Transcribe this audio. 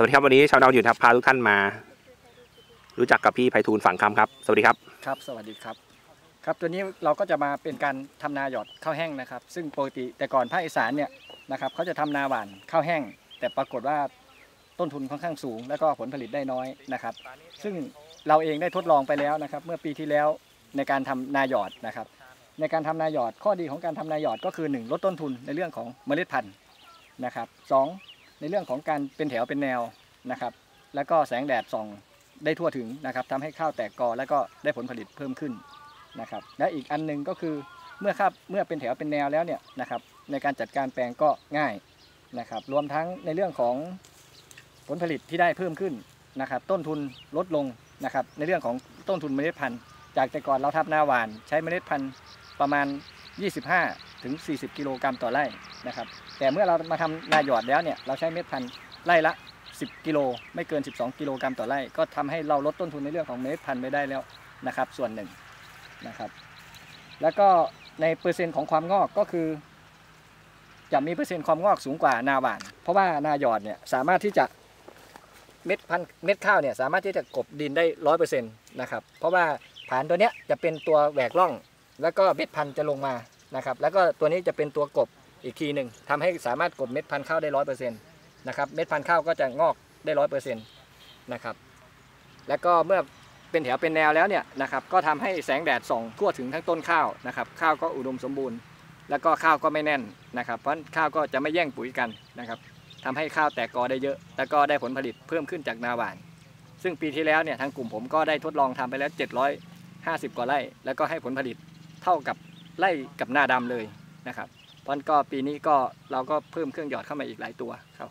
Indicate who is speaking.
Speaker 1: สวัสดีครับวันนี้ชาวดาวหยุดครับพาทุกท่านมา รู้จักกับพี่ไพฑูรย์ฝังคำครับ สวัสดีครับ
Speaker 2: ครับ สวัสดีครับ ครับตัวนี้เราก็จะมาเป็นการทำนาหยอดข้าวแห้งนะครับ ซึ่งปกติแต่ก่อนภาคอีสานเนี่ยนะครับเขาจะทำนาหวานข้าวแห้ง แต่ปรากฏว่าต้นทุนค่อนข้างสูง แล้วก็ผลผลิตได้น้อยนะครับ ซึ่งเราเองได้ทดลองไปแล้วนะครับ เมื่อปีที่แล้วในการทำนาหยอดนะครับ ในการทำนาหยอดข้อดีของการทำนาหยอดก็คือ 1 ลดต้นทุนในเรื่องของเมล็ดพันธุ์นะครับสอง ในเรื่องของการเป็นแถวเป็นแนวนะครับ แล้วก็แสงแดดส่องได้ทั่วถึงนะครับทำให้ข้าวแตกกอแล้วก็ได้ผลผลิตเพิ่มขึ้นนะครับ และอีกอันหนึงก็คือเมื่อครับเมื่อเป็นแถวเป็นแนวแล้วเนี่ยนะครับ ในการจัดการแปลงก็ง่ายนะครับ รวมทั้งในเรื่องของผลผลิตที่ได้เพิ่มขึ้นนะครับ ต้นทุนลดลงนะครับ ในเรื่องของต้นทุนเมล็ดพันธุ์ จากแต่ก่อนเราทำนาหวาน ใช้เมล็ดพันธุ์ประมาณ 25 ถึง 40 กิโลกรัมต่อไร่นะครับ แต่เมื่อเรามาทำนาหยอดแล้วเนี่ยเราใช้เม็ดพันธุ์ไร่ละ 10 กิโล ไม่เกิน 12 กิโลกรัมต่อไร่ ก็ทำให้เราลดต้นทุนในเรื่องของเมล็ดพันธุ์ไปได้แล้วนะครับ ส่วนหนึ่งนะครับ แล้วก็ในเปอร์เซ็นต์ของความงอกก็คือ จะมีเปอร์เซ็นต์ความงอกสูงกว่านาหวาน เพราะว่านาหยอดเนี่ยสามารถที่จะเม็ดพันเม็ดข้าวเนี่ยสามารถที่จะกบดินได้ร้อยเปอร์เซ็นต์นะครับ เพราะว่า ฐานตัวเนี้ยจะเป็นตัวแหวกร่อง แล้วก็เม็ดพันธุ์จะลงมานะครับ แล้วก็ตัวนี้จะเป็นตัวกบอีกทีหนึ่งทำให้สามารถกบเม็ดพันธุ์ข้าวได้ร้อยเปอร์เซ็นต์นะครับเม็ดพันธุ์ข้าวก็จะงอกได้ร้อยเปอร์เซ็นต์นะครับแล้วก็เมื่อเป็นแถวเป็นแนวแล้วเนี่ยนะครับก็ทำให้แสงแดดส่องทั่วถึงทั้งต้นข้าวนะครับข้าวก็อุดมสมบูรณ์ แล้วก็ข้าวก็ไม่แน่นนะครับเพราะข้าวก็จะไม่แย่งปุ๋ยกันนะครับทำให้ข้าวแตกกอได้เยอะ แล้วก็ได้ผลผลิตเพิ่มขึ้นจากนาหวาน ซึ่งปีที่แล้วเนี่ยทางกลุ่มผมก็ได้ทดลองทำไปแล้ว 50 กว่าไร่ แล้วก็ให้ผลผลิตเท่ากับไร่กับหน้าดำเลยนะครับ เพราะนั้นก็ปีนี้ก็เราก็เพิ่มเครื่องหยอดเข้ามาอีกหลายตัวครับ